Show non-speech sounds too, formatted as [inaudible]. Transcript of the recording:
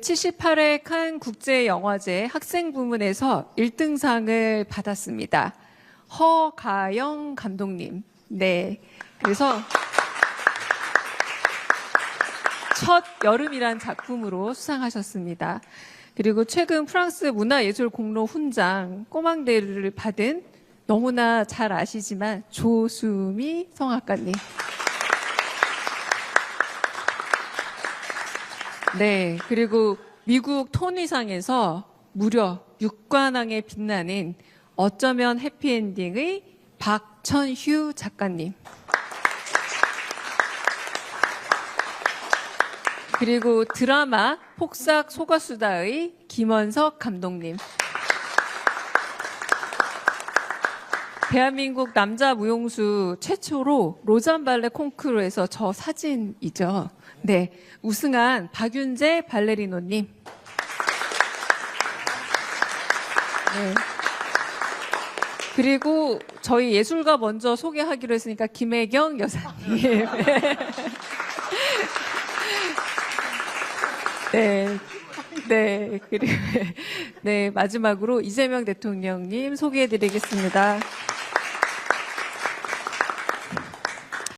78회 칸 국제영화제 학생 부문에서 1등상을 받았습니다. 허가영 감독님. 네. 그래서 첫 여름이란 작품으로 수상하셨습니다. 그리고 최근 프랑스 문화예술 공로 훈장 꼬망대를 받은 너무나 잘 아시지만 조수미 성악가님. 네, 그리고 미국 토니상에서 무려 6관왕에 빛나는 어쩌면 해피엔딩의 박천휴 작가님. 그리고 드라마 폭삭 소가수다의 김원석 감독님. 대한민국 남자 무용수 최초로 로잔 발레 콩쿠르에서 저 사진이죠. 네. 우승한 박윤재 발레리노님. 네. 그리고 저희 예술가 먼저 소개하기로 했으니까 김혜경 여사님. [laughs] 네. 네. 그리고 네, 마지막으로 이재명 대통령님 소개해 드리겠습니다.